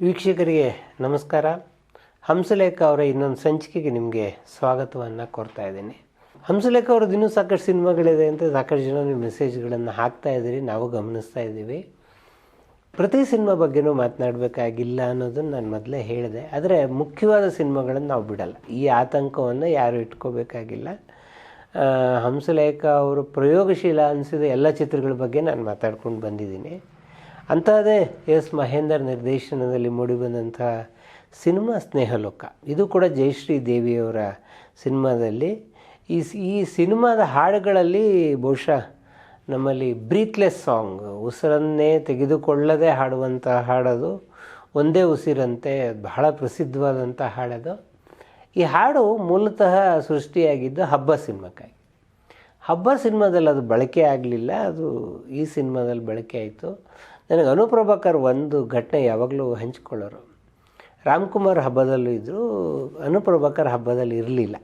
ವೀಕ್ಷಕರಿಗೆ ನಮಸ್ಕಾರ. ಹಂಸಲೇಖ ಅವರ ಇನ್ನೊಂದು ಸಂಚಿಕೆಗೆ ನಿಮಗೆ ಸ್ವಾಗತವನ್ನು ಕೋರ್ತಾ ಇದ್ದೀನಿ. ಹಂಸಲೇಖ ಅವ್ರದ್ದು ಇನ್ನೂ ಸಾಕಷ್ಟು ಸಿನಿಮಾಗಳಿದೆ ಅಂತ ಸಾಕಷ್ಟು ಜನ ನೀವು ಮೆಸೇಜ್ಗಳನ್ನು ಹಾಕ್ತಾ ಇದ್ದೀರಿ. ನಾವು ಗಮನಿಸ್ತಾ ಇದ್ದೀವಿ. ಪ್ರತಿ ಸಿನಿಮಾ ಬಗ್ಗೆನೂ ಮಾತನಾಡಬೇಕಾಗಿಲ್ಲ ಅನ್ನೋದನ್ನು ನಾನು ಮೊದಲೇ ಹೇಳಿದೆ. ಆದರೆ ಮುಖ್ಯವಾದ ಸಿನಿಮಾಗಳನ್ನು ನಾವು ಬಿಡಲ್ಲ. ಈ ಆತಂಕವನ್ನು ಯಾರೂ ಇಟ್ಕೋಬೇಕಾಗಿಲ್ಲ. ಹಂಸಲೇಖ ಅವರು ಪ್ರಯೋಗಶೀಲ ಅನಿಸಿದ ಎಲ್ಲ ಚಿತ್ರಗಳ ಬಗ್ಗೆ ನಾನು ಮಾತಾಡ್ಕೊಂಡು ಬಂದಿದ್ದೀನಿ. ಅಂಥದ್ದೇ ಎಸ್ ಮಹೇಂದರ್ ನಿರ್ದೇಶನದಲ್ಲಿ ಮೂಡಿಬಂದಂಥ ಸಿನಿಮಾ ಸ್ನೇಹಲೋಕ. ಇದು ಕೂಡ ಜಯಶ್ರೀ ದೇವಿಯವರ ಸಿನಿಮಾದಲ್ಲಿ. ಈ ಈ ಸಿನಿಮಾದ ಹಾಡುಗಳಲ್ಲಿ ಬಹುಶಃ ನಮ್ಮಲ್ಲಿ ಬ್ರೀತ್ಲೆಸ್ ಸಾಂಗ್, ಉಸಿರನ್ನೇ ತೆಗೆದುಕೊಳ್ಳದೆ ಹಾಡುವಂಥ ಹಾಡದು, ಒಂದೇ ಉಸಿರಂತೆ ಬಹಳ ಪ್ರಸಿದ್ಧವಾದಂಥ ಹಾಡದು. ಈ ಹಾಡು ಮೂಲತಃ ಸೃಷ್ಟಿಯಾಗಿದ್ದು ಹಬ್ಬ ಸಿನಿಮಾಕ್ಕಾಗಿ. ಹಬ್ಬ ಸಿನಿಮಾದಲ್ಲಿ ಅದು ಬಳಕೆ ಆಗಲಿಲ್ಲ, ಅದು ಈ ಸಿನಿಮಾದಲ್ಲಿ ಬಳಕೆ ಆಯಿತು. ನನಗೆ ಅನುಪ್ರಭಾಕರ್ ಒಂದು ಘಟನೆ ಯಾವಾಗಲೂ ಹಂಚಿಕೊಳ್ಳೋರು. ರಾಮ್ಕುಮಾರ್ ಹಬ್ಬದಲ್ಲೂ ಇದ್ದರು ಅನುಪ್ರಭಾಕರ್ ಹಬ್ಬದಲ್ಲಿ ಇರಲಿಲ್ಲ.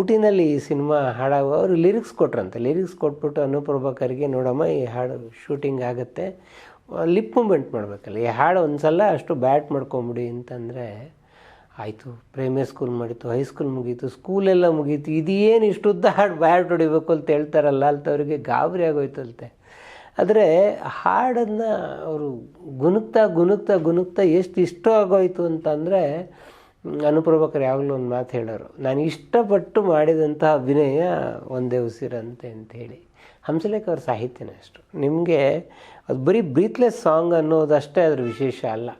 ಊಟಿನಲ್ಲಿ ಈ ಸಿನಿಮಾ ಹಾಡಾಗ ಅವರು ಲಿರಿಕ್ಸ್ ಕೊಟ್ರಂತೆ. ಲಿರಿಕ್ಸ್ ಕೊಟ್ಬಿಟ್ಟು ಅನುಪ್ರಭಾಕರ್ಗೆ, ನೋಡಮ್ಮ, ಈ ಹಾಡು ಶೂಟಿಂಗ್ ಆಗುತ್ತೆ. ಲಿಪ್ ಮೂಮೆಂಟ್ ಮಾಡಬೇಕಲ್ಲ, ಈ ಹಾಡು ಒಂದು ಸಲ ಅಷ್ಟು ಬ್ಯಾಟ್ ಮಾಡ್ಕೊಂಬಿಡಿ ಅಂತಂದರೆ ಆಯಿತು ಪ್ರೈಮರಿ ಸ್ಕೂಲ್ ಮಾಡಿತ್ತು ಹೈಸ್ಕೂಲ್ ಮುಗೀತು ಸ್ಕೂಲೆಲ್ಲ ಮುಗೀತು ಇದೇನು ಇಷ್ಟುದ್ದ ಹಾಡು ಬ್ಯಾಟ್ ಹೊಡಿಬೇಕು ಅಂತ ಹೇಳ್ತಾರಲ್ಲ ಅಂತ ಅವರಿಗೆ ಗಾಬರಿ ಆಗೋಯ್ತಂತೆ. ಆದರೆ ಹಾಡನ್ನು ಅವರು ಗುಣಕ್ತಾ ಗುಣಕ್ತಾ ಗುಣಕ್ತಾ ಎಷ್ಟು ಇಷ್ಟ ಆಗೋಯ್ತು ಅಂತಂದರೆ ಅನುಪ್ರಭಾಕರ್ ಯಾವಾಗಲೂ ಒಂದು ಮಾತು ಹೇಳೋರು, ನಾನು ಇಷ್ಟಪಟ್ಟು ಮಾಡಿದಂಥ ಅಭಿನಯ ಒಂದೇ ಉಸಿರಂತೆ ಅಂತೇಳಿ ಹಂಸಲೇಖ ಅವ್ರ ಸಾಹಿತ್ಯನೇ ಅಷ್ಟು. ನಿಮಗೆ ಅದು ಬರೀ ಬ್ರೀತ್ಲೆಸ್ ಸಾಂಗ್ ಅನ್ನೋದಷ್ಟೇ ಅದ್ರ ವಿಶೇಷ ಅಲ್ಲ.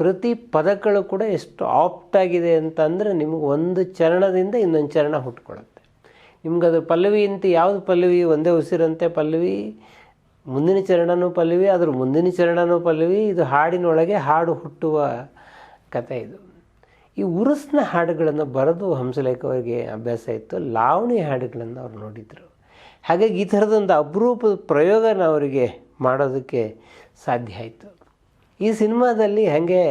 ಪ್ರತಿ ಪದಗಳು ಕೂಡ ಎಷ್ಟು ಆಪ್ಟಾಗಿದೆ ಅಂತಂದರೆ ನಿಮಗೆ ಒಂದು ಚರಣದಿಂದ ಇನ್ನೊಂದು ಚರಣ ಹುಟ್ಕೊಳ್ಳುತ್ತೆ ನಿಮ್ಗೆ ಅದು ಪಲ್ಲವಿ ಅಂತ ಯಾವುದು ಪಲ್ಲವಿ? ಒಂದೇ ಉಸಿರಂತೆ ಪಲ್ಲವಿ ಮುಂದಿನ ಚರಣನೂ ಪಲ್ಲವಿ ಅದ್ರ ಮುಂದಿನ ಚರಣನೂ ಪಲ್ಲವಿ, ಇದು ಹಾಡಿನೊಳಗೆ ಹಾಡು ಹುಟ್ಟುವ ಕಥೆ ಇದು. ಈ ಉರುಸ್ನ ಹಾಡುಗಳನ್ನು ಬರೆದು ಹಂಸಲೇಖ ಅವರಿಗೆ ಅಭ್ಯಾಸ ಇತ್ತು. ಲಾವಣಿ ಹಾಡುಗಳನ್ನು ಅವ್ರು ನೋಡಿದರು. ಹಾಗಾಗಿ ಈ ಥರದೊಂದು ಅಪರೂಪದ ಪ್ರಯೋಗನ ಅವರಿಗೆ ಮಾಡೋದಕ್ಕೆ ಸಾಧ್ಯ ಆಯಿತು. ಈ ಸಿನಿಮಾದಲ್ಲಿ ಹಾಗೆ,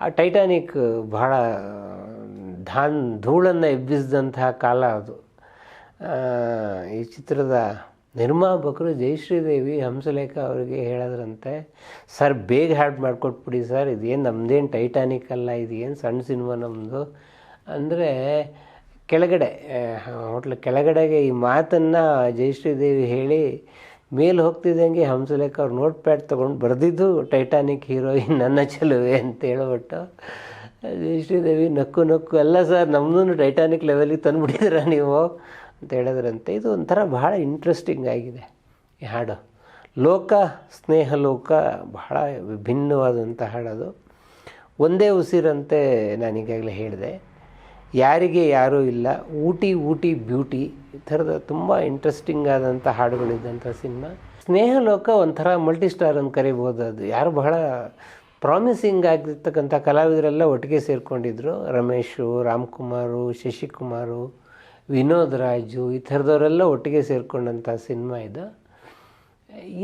ಆ ಟೈಟಾನಿಕ್ ಬಹಳ, ಧಾನ್, ಧೂಳನ್ನು ಎಬ್ಬಿಸಿದಂತಹ ಕಾಲ ಅದು. ಈ ಚಿತ್ರದ ನಿರ್ಮಾಪಕರು ಜಯಶ್ರೀದೇವಿ, ಹಂಸಲೇಖ ಅವರಿಗೆ ಹೇಳಿದ್ರಂತೆ, ಸರ್, ಬೇಗ ಹಾಡು ಮಾಡಿಕೊಟ್ಬಿಡಿ ಸರ್, ಇದೇನು ನಮ್ಮದೇನು ಟೈಟಾನಿಕ್ ಅಲ್ಲ, ಇದೇನು ಸಣ್ಣ ಸಿನಿಮಾ ನಮ್ಮದು ಅಂದರೆ ಕೆಳಗಡೆ ಹೋಟ್ಲ್ ಕೆಳಗಡೆಗೆ ಈ ಮಾತನ್ನು ಜಯಶ್ರೀದೇವಿ ಹೇಳಿ, ಮೇಲೆ ಹೋಗ್ತಿದ್ದಂಗೆ ಹಂಸಲೇಖ ಅವ್ರು ನೋಟ್ ಪ್ಯಾಡ್ ತೊಗೊಂಡು ಬರೆದಿದ್ದು ಟೈಟಾನಿಕ್ ಹೀರೋಯಿನ್ ನನ್ನ ಚೆಲುವೆ ಅಂತ ಹೇಳ್ಬಿಟ್ಟು, ಜಯಶ್ರೀದೇವಿ ನಕ್ಕು ನಕ್ಕು ಎಲ್ಲ ಸರ್ ನಮ್ಮದೂ ಟೈಟಾನಿಕ್ ಲೆವೆಲಿಗೆ ತಂದುಬಿಟ್ಟಿದ್ದೀರಾ ನೀವು? ಅಂತ ಹೇಳಿದ್ರಂತೆ, ಇದು ಒಂಥರ ಬಹಳ ಇಂಟ್ರೆಸ್ಟಿಂಗ್ ಆಗಿದೆ. ಈ ಹಾಡು. ಲೋಕ, ಸ್ನೇಹ ಲೋಕ ಬಹಳ ವಿಭಿನ್ನವಾದಂಥ ಹಾಡದು ಒಂದೇ ಉಸಿರಂತೆ ನಾನು ಈಗಾಗಲೇ ಹೇಳಿದೆ. ಯಾರಿಗೆ ಯಾರೂ ಇಲ್ಲ. ಊಟಿ ಊಟಿ, ಬ್ಯೂಟಿ, ಈ ಥರದ ತುಂಬ ಇಂಟ್ರೆಸ್ಟಿಂಗ್ ಆದಂಥ ಹಾಡುಗಳಿದ್ದಂಥ ಸಿನಿಮಾ. ಸ್ನೇಹ ಲೋಕ ಒಂಥರ ಮಲ್ಟಿ ಸ್ಟಾರ್ ಅಂತ ಕರಿಬೋದು ಅದು. ಯಾರು ಬಹಳ ಪ್ರಾಮಿಸಿಂಗ್ ಆಗಿರ್ತಕ್ಕಂಥ ಕಲಾವಿದರೆಲ್ಲ ಒಟ್ಟಿಗೆ ಸೇರಿಕೊಂಡಿದ್ರು. ರಮೇಶು, ರಾಮ್ಕುಮಾರು, ಶಶಿಕುಮಾರು. ವಿನೋದ್ ರಾಜು ಈ ಥರದವರೆಲ್ಲ ಒಟ್ಟಿಗೆ ಸೇರಿಕೊಂಡಂಥ ಸಿನಿಮಾ ಇದು.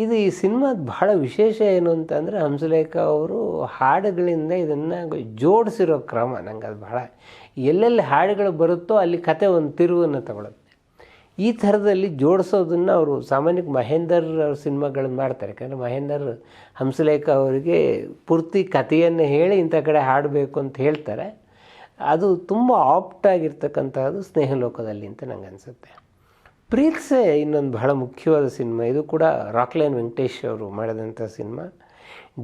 ಇದು ಈ ಸಿನಿಮಾದ ಬಹಳ ವಿಶೇಷ ಏನು ಅಂತಂದರೆ ಹಂಸಲೇಖ ಅವರು ಹಾಡುಗಳಿಂದ ಇದನ್ನು ಜೋಡಿಸಿರೋ ಕ್ರಮ. ನಂಗೆ ಅದು ಬಹಳ ಎಲ್ಲೆಲ್ಲಿ ಹಾಡುಗಳು ಬರುತ್ತೋ ಅಲ್ಲಿ ಕತೆ ಒಂದು ತಿರುವನ್ನು ತಗೊಳುತ್ತೆ. ಈ ಥರದಲ್ಲಿ ಜೋಡಿಸೋದನ್ನು ಅವರು ಸಾಮಾನ್ಯಕ್ಕೆ ಮಹೇಂದರ್ ಅವ್ರ ಸಿನಿಮಾಗಳನ್ನು ಮಾಡ್ತಾರೆ. ಯಾಕಂದರೆ ಮಹೇಂದರ್ ಹಂಸಲೇಖ ಅವರಿಗೆ ಪೂರ್ತಿ ಕಥೆಯನ್ನು ಹೇಳಿ ಇಂಥ ಕಡೆ ಹಾಡಬೇಕು ಅಂತ ಹೇಳ್ತಾರೆ. ಅದು ತುಂಬ ಆಪ್ಟಾಗಿರ್ತಕ್ಕಂಥದ್ದು ಸ್ನೇಹಲೋಕದಲ್ಲಿ ಅಂತ ನಂಗೆ ಅನಿಸುತ್ತೆ. ಪ್ರೀತ್ಸೆ ಇನ್ನೊಂದು ಬಹಳ ಮುಖ್ಯವಾದ ಸಿನಿಮಾ. ಇದು ಕೂಡ ರಾಕ್ಲೈನ್ ವೆಂಕಟೇಶ್ ಅವರು ಮಾಡಿದಂಥ ಸಿನಿಮಾ.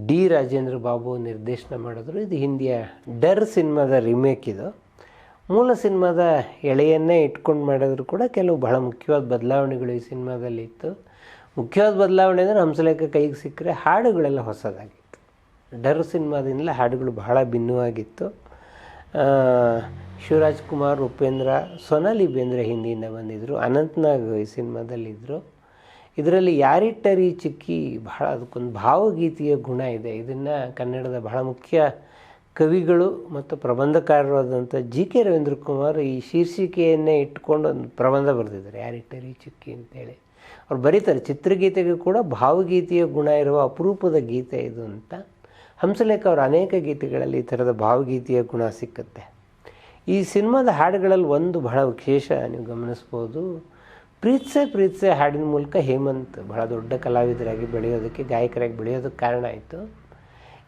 ಡಿ ರಾಜೇಂದ್ರ ಬಾಬು ನಿರ್ದೇಶನ ಮಾಡಿದ್ರು. ಇದು ಹಿಂದಿಯ ಡರ್ ಸಿನಿಮಾದ ರಿಮೇಕ್ ಇದು. ಮೂಲ ಸಿನಿಮಾದ ಎಳೆಯನ್ನೇ ಇಟ್ಕೊಂಡು ಮಾಡಿದ್ರು ಕೂಡ ಕೆಲವು ಬಹಳ ಮುಖ್ಯವಾದ ಬದಲಾವಣೆಗಳು ಈ ಸಿನಿಮಾದಲ್ಲಿ ಇತ್ತು. ಮುಖ್ಯವಾದ ಬದಲಾವಣೆ ಅಂದರೆ ಹಂಸಲೇಖ ಕೈಗೆ ಸಿಕ್ಕರೆ ಹಾಡುಗಳೆಲ್ಲ ಹೊಸದಾಗಿತ್ತು. ಡರ್ ಸಿನಿಮಾದಿಂದಲೇ ಹಾಡುಗಳು ಬಹಳ ಭಿನ್ನವಾಗಿತ್ತು. ಶಿವರಾಜ್ ಕುಮಾರ್ ಉಪೇಂದ್ರ, ಸೊನಾಲಿ ಬೇಂದ್ರೆ ಹಿಂದಿಯಿಂದ ಬಂದಿದ್ದರು ಅನಂತ್ನಾಗ್ ಈ ಸಿನಿಮಾದಲ್ಲಿದ್ದರು ಇದರಲ್ಲಿ ಯಾರಿಟ್ಟರಿ ಚಿಕ್ಕಿ ಬಹಳ ಅದಕ್ಕೊಂದು ಭಾವಗೀತೆಯ ಗುಣ ಇದೆ. ಇದನ್ನು ಕನ್ನಡದ ಬಹಳ ಮುಖ್ಯ ಕವಿಗಳು ಮತ್ತು ಪ್ರಬಂಧಕಾರರಾದಂಥ ಜಿ ಕೆ ರವೀಂದ್ರ ಕುಮಾರ್ ಈ ಶೀರ್ಷಿಕೆಯನ್ನೇ ಇಟ್ಕೊಂಡು ಒಂದು ಪ್ರಬಂಧ ಬರೆದಿದ್ದಾರೆ. ಯಾರಿಟ್ಟರಿ ಚಿಕ್ಕಿ ಅಂತೇಳಿ. ಅವ್ರು ಬರೀತಾರೆ. ಚಿತ್ರಗೀತೆಗೆ ಕೂಡ ಭಾವಗೀತೆಯ ಗುಣ ಇರುವ ಅಪರೂಪದ ಗೀತೆ ಇದು ಅಂತ. ಹಂಸಲೇಖ ಅವರ ಅನೇಕ ಗೀತೆಗಳಲ್ಲಿ ಈ ಥರದ ಭಾವಗೀತೆಯ ಗುಣ ಸಿಕ್ಕುತ್ತೆ. ಈ ಸಿನಿಮಾದ ಹಾಡುಗಳಲ್ಲಿ ಒಂದು ಬಹಳ ವಿಶೇಷ ನೀವು ಗಮನಿಸ್ಬೋದು. ಪ್ರೀತ್ಸೆ ಪ್ರೀತ್ಸೆ ಹಾಡಿನ ಮೂಲಕ ಹೇಮಂತ್ ಬಹಳ ದೊಡ್ಡ ಕಲಾವಿದರಾಗಿ ಬೆಳೆಯೋದಕ್ಕೆ, ಗಾಯಕರಾಗಿ ಬೆಳೆಯೋದಕ್ಕೆ ಕಾರಣ ಆಯಿತು.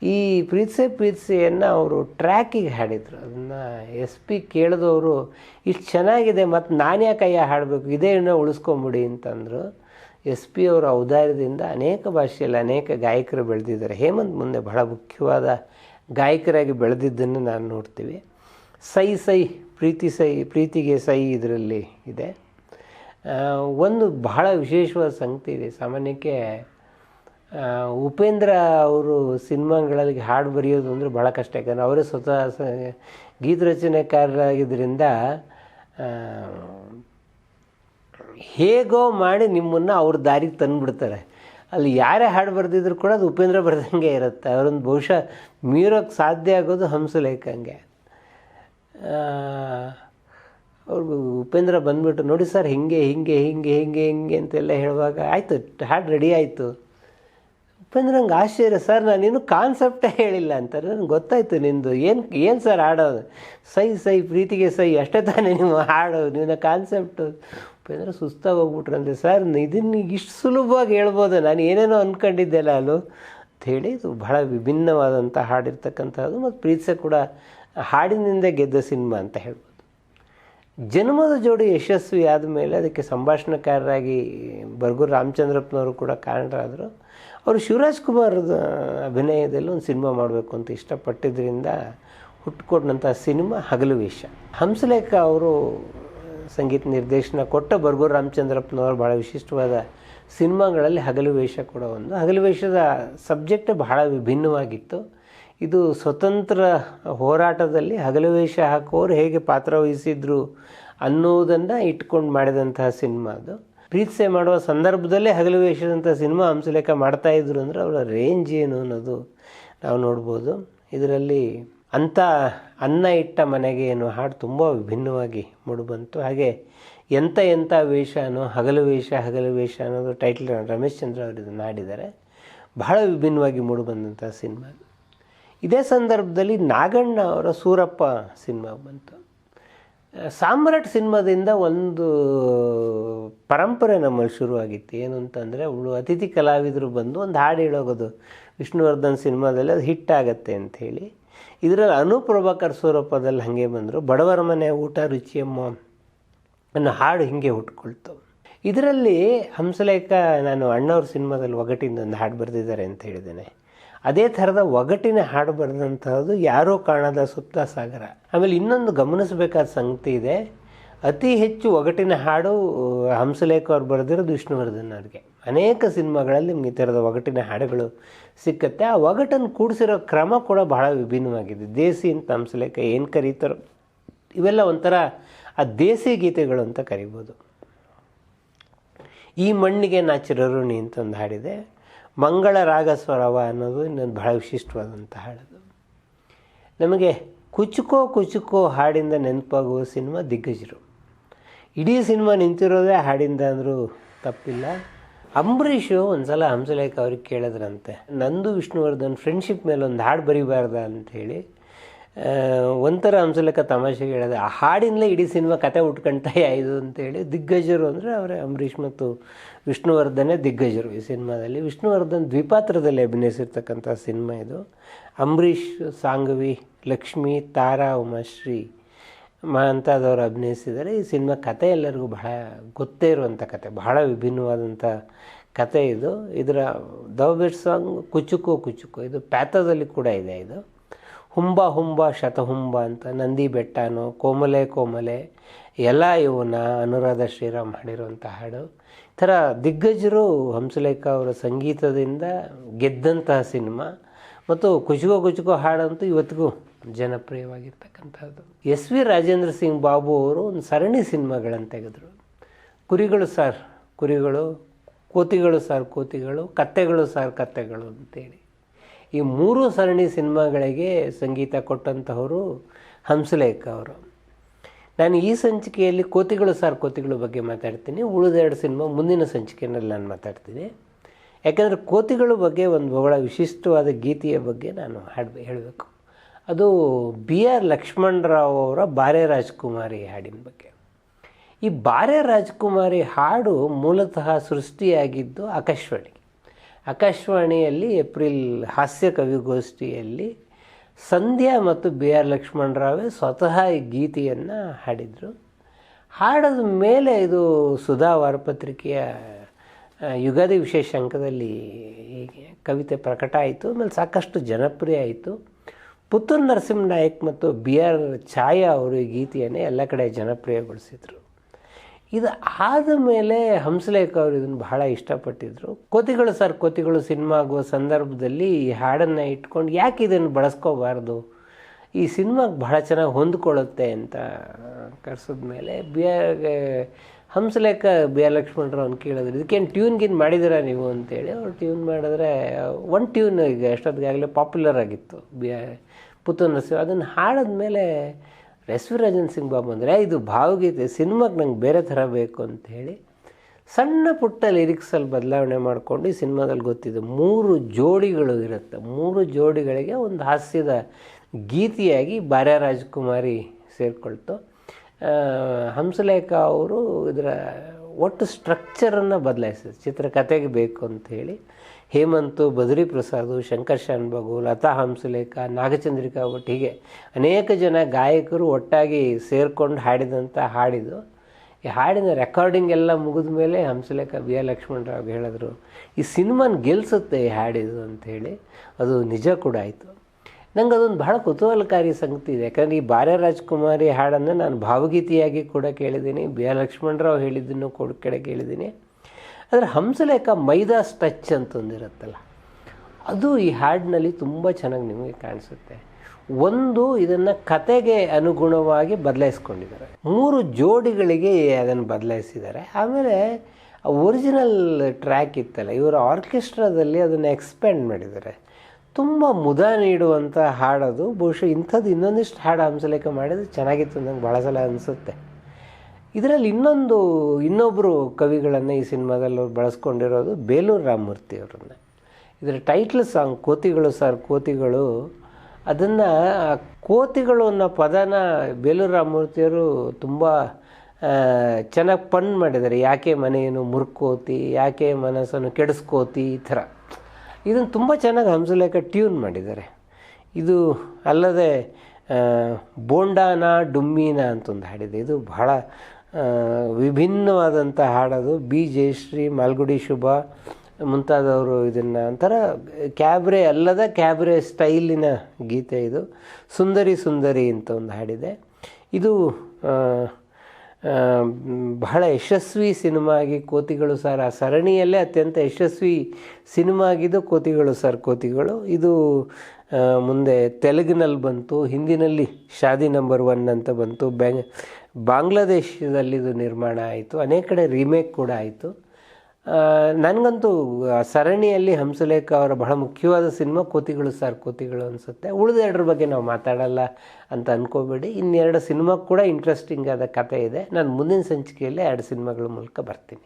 ಈ ಪ್ರೀತ್ಸೆ ಪ್ರೀತ್ಸೆಯನ್ನು ಅವರು ಟ್ರ್ಯಾಕಿಗೆ ಹಾಡಿದರು. ಅದನ್ನು ಎಸ್ ಪಿ ಕೇಳಿದವರು, ಇಷ್ಟು ಚೆನ್ನಾಗಿದೆ, ಮತ್ತು ನಾನು ಯಾಕೆ ಹಾಡಬೇಕು, ಇದೇ ಇನ್ನೂ ಉಳಿಸ್ಕೊಂಬಿಡಿ ಅಂತಂದರು. ಎಸ್ ಪಿ ಅವರ ಔದಾರ್ಯದಿಂದ ಅನೇಕ ಭಾಷೆಯಲ್ಲಿ ಅನೇಕ ಗಾಯಕರು ಬೆಳೆದಿದ್ದಾರೆ. ಹೇಮಂತ್ ಮುಂದೆ ಬಹಳ ಮುಖ್ಯವಾದ ಗಾಯಕರಾಗಿ ಬೆಳೆದಿದ್ದನ್ನು ನಾನು ನೋಡ್ತೀವಿ. ಸೈ ಸೈ, ಪ್ರೀತಿ ಸೈ, ಪ್ರೀತಿಗೆ ಸೈ ಇದರಲ್ಲಿ ಇದೆ. ಒಂದು ಬಹಳ ವಿಶೇಷವಾದ ಸಂಗತಿ ಇದೆ. ಸಾಮಾನ್ಯಕ್ಕೆ ಉಪೇಂದ್ರ ಅವರು ಸಿನಿಮಾಗಳಲ್ಲಿ ಹಾಡು ಬರೆಯೋದು ಅಂದರೆ ಭಾಳ ಕಷ್ಟ. ಯಾಕಂದರೆ ಅವರೇ ಸ್ವತಃ ಗೀತ ರಚನೆಕಾರರಾಗಿದ್ದರಿಂದ ಹೇಗೋ ಮಾಡಿ ನಿಮ್ಮನ್ನು ಅವ್ರ ದಾರಿಗೆ ತಂದುಬಿಡ್ತಾರೆ. ಅಲ್ಲಿ ಯಾರೇ ಹಾಡು ಬರೆದಿದ್ರು ಕೂಡ ಅದು ಉಪೇಂದ್ರ ಬರೆದಂಗೆ ಇರುತ್ತೆ. ಅವರೊಂದು ಬಹುಶಃ ಮೀರೋಕ್ಕೆ ಸಾಧ್ಯ ಆಗೋದು ಹಂಸಲೇಖಂಗೆ ಅವ್ರಿಗೆ ಉಪೇಂದ್ರ ಬಂದ್ಬಿಟ್ಟು, ನೋಡಿ ಸರ್, ಹಿಂಗೆ ಹಿಂಗೆ ಹಿಂಗೆ ಹಿಂಗೆ ಹಿಂಗೆ, ಅಂತೆಲ್ಲ ಹೇಳುವಾಗ, ಆಯಿತು, ಹಾಡು ರೆಡಿ ಆಯಿತು. ಉಪೇಂದ್ರ ನಂಗೆ ಆಶ್ಚರ್ಯ ಸರ್, ನಾನು ಇನ್ನೂ ಕಾನ್ಸೆಪ್ಟೇ ಹೇಳಿಲ್ಲ ಅಂತಾರೆ. ನನಗೆ ಗೊತ್ತಾಯ್ತು ನಿಂದು. ಏನು ಏನು ಸರ್ ಹಾಡೋದು? ಸೈ ಸೈ, ಪ್ರೀತಿಗೆ ಸೈ. ಅಷ್ಟೇ ತಾನೇ ನೀವು ಹಾಡೋದು. ನಿನ್ನ ಕಾನ್ಸೆಪ್ಟು ಅಂದರೆ ಸುಸ್ತಾಗಿ ಹೋಗ್ಬಿಟ್ರಂತೆ ಸರ್ ಇದನ್ನು ಇಷ್ಟು ಸುಲಭವಾಗಿ ಹೇಳ್ಬೋದು. ನಾನು ಏನೇನೋ ಅಂದ್ಕೊಂಡಿದ್ದೆಲ್ಲ ಅಂತ ಅಂಥೇಳಿ ಇದು ಬಹಳ ವಿಭಿನ್ನವಾದಂಥ ಹಾಡಿರ್ತಕ್ಕಂಥದ್ದು. ಮತ್ತು ಪ್ರೀತಿಸೆ ಕೂಡ ಹಾಡಿನಿಂದ ಗೆದ್ದ ಸಿನಿಮಾ ಅಂತ ಹೇಳ್ಬೋದು. ಜನ್ಮದ ಜೋಡಿ ಯಶಸ್ವಿ ಆದಮೇಲೆ ಅದಕ್ಕೆ ಸಂಭಾಷಣಕಾರರಾಗಿ ಬರ್ಗೂರು ರಾಮಚಂದ್ರಪ್ಪನವರು ಕೂಡ ಕಾರಣರಾದರು. ಅವರು ಶಿವರಾಜ್ ಕುಮಾರ್ದ ಅಭಿನಯದಲ್ಲಿ ಒಂದು ಸಿನಿಮಾ ಮಾಡಬೇಕು ಅಂತ ಇಷ್ಟಪಟ್ಟಿದ್ದರಿಂದ ಹುಟ್ಟುಕೊಟ್ಟಂಥ ಸಿನಿಮಾ ಹಗಲು ವೇಷ. ಹಂಸಲೇಖ ಅವರು ಸಂಗೀತ ನಿರ್ದೇಶನ ಕೊಟ್ಟ ಬರ್ಗೂರು ರಾಮಚಂದ್ರಪ್ಪನವರು ಭಾಳ ವಿಶಿಷ್ಟವಾದ ಸಿನಿಮಾಗಳಲ್ಲಿ ಹಗಲು ವೇಷ ಕೂಡ ಒಂದು. ಹಗಲು ವೇಷದ ಸಬ್ಜೆಕ್ಟ್ ಬಹಳ ವಿಭಿನ್ನವಾಗಿತ್ತು. ಇದು ಸ್ವತಂತ್ರ ಹೋರಾಟದಲ್ಲಿ ಹಗಲು ವೇಷ ಹಾಕೋರು ಹೇಗೆ ಪಾತ್ರ ವಹಿಸಿದ್ರು ಅನ್ನೋದನ್ನು ಇಟ್ಕೊಂಡು ಮಾಡಿದಂತಹ ಸಿನಿಮಾ ಅದು. ಪ್ರೀತಿಸೆ ಮಾಡುವ ಸಂದರ್ಭದಲ್ಲೇ ಹಗಲು ವೇಷದಂಥ ಸಿನಿಮಾ ಹಂಸಲೇಖ ಮಾಡ್ತಾಯಿದ್ರು ಅಂದರೆ ಅವರ ರೇಂಜ್ ಏನು ಅನ್ನೋದು ನಾವು ನೋಡ್ಬೋದು. ಇದರಲ್ಲಿ ಅಂಥ ಅನ್ನ ಇಟ್ಟ ಮನೆಗೆ ಏನು ಹಾಡು ತುಂಬ ವಿಭಿನ್ನವಾಗಿ ಮೂಡಿಬಂತು. ಹಾಗೆ ಎಂಥ ಎಂಥ ವೇಷ ಅನ್ನೋ ಹಗಲು ವೇಷ ಹಗಲು ವೇಷ ಅನ್ನೋದು ಟೈಟಲ್ ರಮೇಶ್ ಚಂದ್ರ ಅವರು ಇದನ್ನು ಹಾಡಿದ್ದಾರೆ. ಬಹಳ ವಿಭಿನ್ನವಾಗಿ ಮೂಡಿಬಂದಂಥ ಸಿನಿಮಾ. ಇದೇ ಸಂದರ್ಭದಲ್ಲಿ ನಾಗಣ್ಣ ಅವರ ಸೂರಪ್ಪ ಸಿನಿಮಾ ಬಂತು. ಸಾಮ್ರಾಟ್ ಸಿನಿಮಾದಿಂದ ಒಂದು ಪರಂಪರೆ ನಮ್ಮಲ್ಲಿ ಶುರುವಾಗಿತ್ತು. ಏನು ಅಂತಂದರೆ ಅವಳು ಅತಿಥಿ ಕಲಾವಿದರು ಬಂದು ಒಂದು ಹಾಡು ಹೇಳೋಗೋದು. ವಿಷ್ಣುವರ್ಧನ್ ಸಿನಿಮಾದಲ್ಲಿ ಅದು ಹಿಟ್ ಆಗತ್ತೆ ಅಂಥೇಳಿ ಇದರಲ್ಲಿ ಅನುಪ್ರಭಾಕರ್ ಸ್ವರೂಪದಲ್ಲಿ ಹಾಗೆ ಬಂದರು. ಬಡವರ ಮನೆ ಊಟ ರುಚಿಯಮ್ಮ ಅನ್ನೋ ಹಾಡು ಹಿಂಗೆ ಹುಟ್ಕೊಳ್ತು ಇದರಲ್ಲಿ ಹಂಸಲೇಖ, ನಾನು ಅಣ್ಣವ್ರ ಸಿನಿಮಾದಲ್ಲಿ ಒಗಟಿಂದ ಒಂದು ಹಾಡು ಬರೆದಿದ್ದಾರೆ ಅಂತ ಹೇಳಿದ್ದೇನೆ. ಅದೇ ಥರದ ಒಗಟಿನ ಹಾಡು ಬರೆದಂಥದ್ದು ಯಾರೋ ಕಾಣದ ಸುತ್ತ ಸಾಗರ. ಆಮೇಲೆ ಇನ್ನೊಂದು ಗಮನಿಸಬೇಕಾದ ಸಂಗತಿ ಇದೆ. ಅತಿ ಹೆಚ್ಚು ಒಗಟಿನ ಹಾಡು ಹಂಸಲೇಖ ಅವ್ರು ಬರೆದಿರೋದು ವಿಷ್ಣುವರ್ಧನ್ ಅವ್ರಿಗೆ. ಅನೇಕ ಸಿನಿಮಾಗಳಲ್ಲಿ ನಿಮ್ಗೆ ಈ ಥರದ ಒಗಟಿನ ಹಾಡುಗಳು ಸಿಕ್ಕತ್ತೆ. ಆ ಒಗಟನ್ನು ಕೂಡಿಸಿರೋ ಕ್ರಮ ಕೂಡ ಬಹಳ ವಿಭಿನ್ನವಾಗಿದೆ. ದೇಸಿ ಅಂತ ಹಂಸಲೇಖ ಏನು ಕರೀತಾರೋ ಇವೆಲ್ಲ ಒಂಥರ ಆ ದೇಸಿ ಗೀತೆಗಳು ಅಂತ ಕರಿಬೋದು. ಈ ಮಣ್ಣಿಗೆ ನಾ ನೀ ಅಂತ ಒಂದು ಹಾಡಿದೆ. ಮಂಗಳ ರಾಗ ಸ್ವರವ ಅನ್ನೋದು ಇನ್ನೊಂದು ಬಹಳ ವಿಶಿಷ್ಟವಾದಂಥ ಹಾಡದು. ನಮಗೆ ಕುಚುಕೋ ಕುಚುಕೋ ಹಾಡಿಂದ ನೆನಪಾಗುವ ಸಿನಿಮಾ ದಿಗ್ಗಜರು. ಇಡೀ ಸಿನಿಮಾ ನಿಂತಿರೋದೇ ಹಾಡಿಂದ ಅಂದರೂ ತಪ್ಪಿಲ್ಲ. ಅಂಬರೀಷು ಒಂದು ಸಲ ಹಂಸಲೇಖ ಅವ್ರಿಗೆ ಕೇಳಿದ್ರಂತೆ, ನಂದು ವಿಷ್ಣುವರ್ಧನ್ ಫ್ರೆಂಡ್ಶಿಪ್ ಮೇಲೆ ಒಂದು ಹಾಡು ಬರೀಬಾರ್ದ? ಅಂಥೇಳಿ ಒಂಥರ ಅಂಶಲಕ ತಮಾಷೆಗೆ ಹೇಳಿದೆ. ಆ ಹಾಡಿನಲ್ಲೇ ಇಡೀ ಸಿನಿಮಾ ಕತೆ ಉಟ್ಕೊಂತ ಇದು ಅಂತೇಳಿ ದಿಗ್ಗಜರು ಅಂದರೆ ಅವರೇ ಅಂಬರೀಷ್ ಮತ್ತು ವಿಷ್ಣುವರ್ಧನೇ ದಿಗ್ಗಜರು ಈ ಸಿನಿಮಾದಲ್ಲಿ. ವಿಷ್ಣುವರ್ಧನ್ ದ್ವಿಪಾತ್ರದಲ್ಲಿ ಅಭಿನಯಿಸಿರ್ತಕ್ಕಂಥ ಸಿನಿಮಾ ಇದು. ಅಂಬರೀಷ್, ಸಾಂಗವಿ, ಲಕ್ಷ್ಮಿ, ತಾರಾ, ಉಮಾಶ್ರೀ ಮಹಂತಾದವರು ಅಭಿನಯಿಸಿದ್ದಾರೆ. ಈ ಸಿನಿಮಾ ಕತೆ ಎಲ್ಲರಿಗೂ ಬಹಳ ಗೊತ್ತೇ ಇರುವಂಥ ಕತೆ, ಬಹಳ ವಿಭಿನ್ನವಾದಂಥ ಕತೆ ಇದು. ಇದರ ದವಬೇಟ್ ಸಾಂಗ್ ಕುಚುಕು ಕುಚುಕು. ಇದು ಪ್ಯಾತದಲ್ಲಿ ಕೂಡ ಇದೆ ಇದು. ಹುಂಬ ಹುಂಬ ಶತಹುಂಬ ಅಂತ ನಂದಿ ಬೆಟ್ಟನೋ, ಕೋಮಲೆ ಕೋಮಲೆ, ಎಲ್ಲ ಇವನ್ನ ಅನುರಾಧ ಶ್ರೀರಾಮ್ ಹಾಡಿರುವಂಥ ಹಾಡು. ಈ ಥರ ದಿಗ್ಗಜರು ಹಂಸಲೇಖ ಅವರ ಸಂಗೀತದಿಂದ ಗೆದ್ದಂತಹ ಸಿನಿಮಾ. ಮತ್ತು ಕುಚುಕೋ ಕುಚುಕೋ ಹಾಡಂತೂ ಇವತ್ತಿಗೂ ಜನಪ್ರಿಯವಾಗಿರ್ತಕ್ಕಂಥದ್ದು. ಎಸ್ ವಿ ರಾಜೇಂದ್ರ ಸಿಂಗ್ ಬಾಬು ಅವರು ಒಂದು ಸರಣಿ ಸಿನಿಮಾಗಳನ್ನು ತೆಗೆದರು. ಕುರಿಗಳು ಸಾರ್ ಕುರಿಗಳು, ಕೋತಿಗಳು ಸಾರ್ ಕೋತಿಗಳು, ಕತ್ತೆಗಳು ಸಾರ್ ಕತ್ತೆಗಳು ಅಂತೇಳಿ. ಈ ಮೂರು ಸರಣಿ ಸಿನಿಮಾಗಳಿಗೆ ಸಂಗೀತ ಕೊಟ್ಟಂತಹವರು ಹಂಸಲೇಖ ಅವರು. ನಾನು ಈ ಸಂಚಿಕೆಯಲ್ಲಿ ಕೋತಿಗಳು ಸಾರ್ ಕೋತಿಗಳು ಬಗ್ಗೆ ಮಾತಾಡ್ತೀನಿ. ಉಳಿದೆರಡು ಸಿನಿಮಾ ಮುಂದಿನ ಸಂಚಿಕೆಯಲ್ಲಿ ನಾನು ಮಾತಾಡ್ತೀನಿ. ಯಾಕೆಂದರೆ ಕೋತಿಗಳ ಬಗ್ಗೆ ಒಂದು ಬಹಳ ವಿಶಿಷ್ಟವಾದ ಗೀತೆಯ ಬಗ್ಗೆ ನಾನು ಹಾಡು ಹೇಳಬೇಕು. ಅದು ಬಿ ಆರ್ ಲಕ್ಷ್ಮಣರಾವ್ ಅವರ ಬಾರೆ ರಾಜ್ಕುಮಾರಿ ಹಾಡಿನ ಬಗ್ಗೆ. ಈ ಬಾರೆ ರಾಜ್ಕುಮಾರಿ ಹಾಡು ಮೂಲತಃ ಸೃಷ್ಟಿಯಾಗಿದ್ದು ಆಕಾಶವಾಣಿಗೆ. ಆಕಾಶವಾಣಿಯಲ್ಲಿ ಏಪ್ರಿಲ್ ಹಾಸ್ಯ ಕವಿಗೋಷ್ಠಿಯಲ್ಲಿ ಸಂಧ್ಯಾ ಮತ್ತು ಬಿ ಆರ್ ಲಕ್ಷ್ಮಣರಾವೇ ಸ್ವತಃ ಈ ಗೀತೆಯನ್ನು ಹಾಡಿದರು. ಹಾಡದ ಮೇಲೆ ಇದು ಸುಧಾ ವಾರಪತ್ರಿಕೆಯ ಯುಗಾದಿ ವಿಶೇಷ ಅಂಕದಲ್ಲಿ ಕವಿತೆ ಪ್ರಕಟ ಆಯಿತು. ಆಮೇಲೆ ಸಾಕಷ್ಟು ಜನಪ್ರಿಯ ಆಯಿತು. ಪುತ್ತೂರು ನರಸಿಂಹ ನಾಯಕ್ ಮತ್ತು ಬಿ ಆರ್ ಛಾಯಾ ಅವರು ಈ ಗೀತೆಯನ್ನೇ ಎಲ್ಲ ಕಡೆ ಜನಪ್ರಿಯಗೊಳಿಸಿದರು. ಇದು ಆದ ಮೇಲೆ ಹಂಸಲೇಖ ಅವರು ಇದನ್ನು ಬಹಳ ಇಷ್ಟಪಟ್ಟಿದ್ರು. ಕೋತಿಗಳು ಸರ್, ಕೋತಿಗಳು ಸಿನಿಮಾ ಆಗುವ ಸಂದರ್ಭದಲ್ಲಿ ಈ ಹಾಡನ್ನು ಇಟ್ಕೊಂಡು ಯಾಕೆ ಇದನ್ನು ಬಳಸ್ಕೋಬಾರ್ದು? ಈ ಸಿನಿಮಾಗೆ ಬಹಳ ಚೆನ್ನಾಗಿ ಹೊಂದ್ಕೊಳ್ಳುತ್ತೆ ಅಂತ ಕರ್ಸಿದ ಮೇಲೆ B Hamsalekha B R Lakshmanrao ಕೇಳಿದ್ರು, ಇದಕ್ಕೇನು ಟ್ಯೂನ್ ಗಿನ್ ಮಾಡಿದಿರಾ ನೀವು? ಅಂತೇಳಿ ಅವ್ರು ಟ್ಯೂನ್ ಮಾಡಿದ್ರೆ ಒನ್ ಟ್ಯೂನ್ ಈಗ ಎಷ್ಟೊತ್ತಿಗಾಗಲೇ ಪಾಪ್ಯುಲರ್ ಆಗಿತ್ತು. ಬಿ ಆರ್ ಪುತ್ತೂರು ನರಸಿಂಹ, ಅದನ್ನು ಹಾಡಿದ್ಮೇಲೆ ಎಸ್ ವಿ ರಾಜನ್ ಸಿಂಗ್ ಬಾಬು ಅಂದರೆ, ಇದು ಭಾವಗೀತೆ, ಸಿನಿಮಾಗೆ ನಂಗೆ ಬೇರೆ ಥರ ಬೇಕು ಅಂತ ಹೇಳಿ ಸಣ್ಣ ಪುಟ್ಟ ಲಿರಿಕ್ಸಲ್ಲಿ ಬದಲಾವಣೆ ಮಾಡಿಕೊಂಡು ಈ ಸಿನಿಮಾದಲ್ಲಿ ಗೊತ್ತಿದೆ, ಮೂರು ಜೋಡಿಗಳು ಇರುತ್ತೆ. ಮೂರು ಜೋಡಿಗಳಿಗೆ ಒಂದು ಹಾಸ್ಯದ ಗೀತೆಯಾಗಿ ಬಾರ್ಯ ರಾಜಕುಮಾರಿ ಸೇರಿಕೊಳ್ತು. ಹಂಸಲೇಖ ಅವರು ಇದರ ಒಟ್ಟು ಸ್ಟ್ರಕ್ಚರನ್ನು ಬದಲಾಯಿಸಿದ್ರು. ಚಿತ್ರಕಥೆಗೆ ಬೇಕು ಅಂತ ಹೇಳಿ. ಹೇಮಂತು ಬದ್ರಿ ಪ್ರಸಾದ್ ಶಂಕರ್ ಶಾನ್ಬಾಗು ಲತಾ ಹಂಸಲೇಖ, ನಾಗಚಂದ್ರಿಕಾ ಭಟ್ ಹೀಗೆ ಅನೇಕ ಜನ ಗಾಯಕರು ಒಟ್ಟಾಗಿ ಸೇರಿಕೊಂಡು ಹಾಡಿದಂಥ ಹಾಡಿದು, ಈ ಹಾಡಿನ ರೆಕಾರ್ಡಿಂಗ್ ಎಲ್ಲ ಮುಗಿದ ಮೇಲೆ ಹಂಸಲೇಖ ಬಿ ಆರ್ ಲಕ್ಷ್ಮಣರಾವ್ ಹೇಳಿದ್ರು, ಈ ಸಿನಿಮಾನ ಗೆಲ್ಲಿಸುತ್ತೆ ಈ ಹಾಡಿದು ಅಂಥೇಳಿ ಅದು ನಿಜ ಕೂಡ ಆಯಿತು. ನಂಗೆ ಅದೊಂದು ಬಹಳ ಕುತೂಹಲಕಾರಿ ಸಂಗತಿ ಇದೆ, ಯಾಕಂದರೆ ಈ ಬಾರ್ಯ ರಾಜ್ಕುಮಾರಿ ಹಾಡನ್ನು ನಾನು ಭಾವಗೀತೆಯಾಗಿ ಕೂಡ ಕೇಳಿದ್ದೀನಿ, ಬಿ ಆರ್ ಲಕ್ಷ್ಮಣರಾವ್ ಹೇಳಿದ್ದನ್ನು ಕೂಡ ಕಡೆ ಕೇಳಿದ್ದೀನಿ. ಆದರೆ ಹಂಸಲೇಖ ಮೈದಾ ಸ್ಟ್ರೆಚ್ ಅಂತ ಒಂದಿರುತ್ತಲ್ಲ ಅದು ಈ ಹಾಡಿನಲ್ಲಿ ತುಂಬ ಚೆನ್ನಾಗಿ ನಿಮಗೆ ಕಾಣಿಸುತ್ತೆ. ಒಂದು ಇದನ್ನು ಕತೆಗೆ ಅನುಗುಣವಾಗಿ ಬದಲಾಯಿಸ್ಕೊಂಡಿದ್ದಾರೆ. ಮೂರು ಜೋಡಿಗಳಿಗೆ ಅದನ್ನು ಬದಲಾಯಿಸಿದ್ದಾರೆ. ಆಮೇಲೆ ಒರಿಜಿನಲ್ ಟ್ರ್ಯಾಕ್ ಇತ್ತಲ್ಲ, ಇವರ ಆರ್ಕೆಸ್ಟ್ರಾದಲ್ಲಿ ಅದನ್ನು ಎಕ್ಸ್ಪ್ಯಾಂಡ್ ಮಾಡಿದ್ದಾರೆ. ತುಂಬ ಮುದ ನೀಡುವಂಥ ಹಾಡೋದು, ಬಹುಶಃ ಇಂಥದ್ದು ಇನ್ನೊಂದಿಷ್ಟು ಹಾಡು ಹಂಸಲೇಖ ಮಾಡಿದ್ರೆ ಚೆನ್ನಾಗಿತ್ತು ನಂಗೆ ಭಾಳ ಸಲ ಅನಿಸುತ್ತೆ. ಇದರಲ್ಲಿ ಇನ್ನೊಂದು ಇನ್ನೊಬ್ಬರು ಕವಿಗಳನ್ನು ಈ ಸಿನಿಮಾದಲ್ಲಿ ಅವ್ರು ಬಳಸ್ಕೊಂಡಿರೋದು ಬೇಲೂರು ರಾಮಮೂರ್ತಿ ಅವರನ್ನು. ಇದರ ಟೈಟ್ಲ್ ಸಾಂಗ್ ಕೋತಿಗಳು ಸರ್ ಕೋತಿಗಳು, ಅದನ್ನು ಕೋತಿಗಳು ಅನ್ನೋ ಪದನ ಬೇಲೂರು ರಾಮಮೂರ್ತಿಯವರು ತುಂಬ ಚೆನ್ನಾಗಿ ಪಣ್ ಮಾಡಿದ್ದಾರೆ. ಯಾಕೆ ಮನೆಯನ್ನು ಮುರ್ಕೋತಿ, ಯಾಕೆ ಮನಸ್ಸನ್ನು ಕೆಡಿಸ್ಕೋತಿ, ಈ ಥರ. ಇದನ್ನು ತುಂಬ ಚೆನ್ನಾಗಿ ಹಂಸಲೇಖ ಟ್ಯೂನ್ ಮಾಡಿದ್ದಾರೆ. ಇದು ಅಲ್ಲದೆ ಬೋಂಡಾನ, ಡುಮ್ಮಿನ ಅಂತ ಒಂದು ಹಾಡಿದೆ. ಇದು ಬಹಳ ವಿಭಿನ್ನವಾದಂಥ ಹಾಡದು ಬಿ ಜಯಶ್ರೀ, ಮಾಲ್ಗುಡಿ ಶುಭ, ಮುಂತಾದವರು ಇದನ್ನು ಒಂಥರ ಕ್ಯಾಬ್ರೆ ಅಲ್ಲದ ಕ್ಯಾಬ್ರೆ ಸ್ಟೈಲಿನ ಗೀತೆ ಇದು. ಸುಂದರಿ ಸುಂದರಿ ಅಂತ ಒಂದು ಹಾಡಿದೆ. ಇದು ಬಹಳ ಯಶಸ್ವಿ ಸಿನಿಮಾ ಆಗಿ ಕೋತಿಗಳು ಸರ್, ಆ ಸರಣಿಯಲ್ಲೇ ಅತ್ಯಂತ ಯಶಸ್ವಿ ಸಿನಿಮಾ ಆಗಿದ್ದು ಕೋತಿಗಳು ಸರ್ ಕೋತಿಗಳು. ಇದು ಮುಂದೆ ತೆಲುಗಿನಲ್ಲಿ ಬಂತು, ಹಿಂದಿನಲ್ಲಿ ಶಾದಿ ನಂಬರ್ ಒನ್ ಅಂತ ಬಂತು, ಬ್ಯಾಂಗ್ ಬಾಂಗ್ಲಾದೇಶದಲ್ಲಿ ಇದು ನಿರ್ಮಾಣ ಆಯಿತು, ಅನೇಕ ಕಡೆ ರೀಮೇಕ್ ಕೂಡ ಆಯಿತು. ನನಗಂತೂ ಸರಣಿಯಲ್ಲಿ ಹಂಸಲೇಖ ಅವರ ಬಹಳ ಮುಖ್ಯವಾದ ಸಿನಿಮಾ ಕೋತಿಗಳು ಸರ್ ಕೋತಿಗಳು ಅನಿಸುತ್ತೆ. ಉಳಿದೆರಡರ ಬಗ್ಗೆ ನಾವು ಮಾತಾಡಲ್ಲ ಅಂತ ಅಂದ್ಕೋಬೇಡಿ ಇನ್ನೆರಡು ಸಿನಿಮಾ ಕೂಡ ಇಂಟ್ರೆಸ್ಟಿಂಗ್ ಆದ ಕತೆ ಇದೆ. ನಾನು ಮುಂದಿನ ಸಂಚಿಕೆಯಲ್ಲಿ ಎರಡು ಸಿನಿಮಾಗಳ ಮೂಲಕ ಬರ್ತೀನಿ.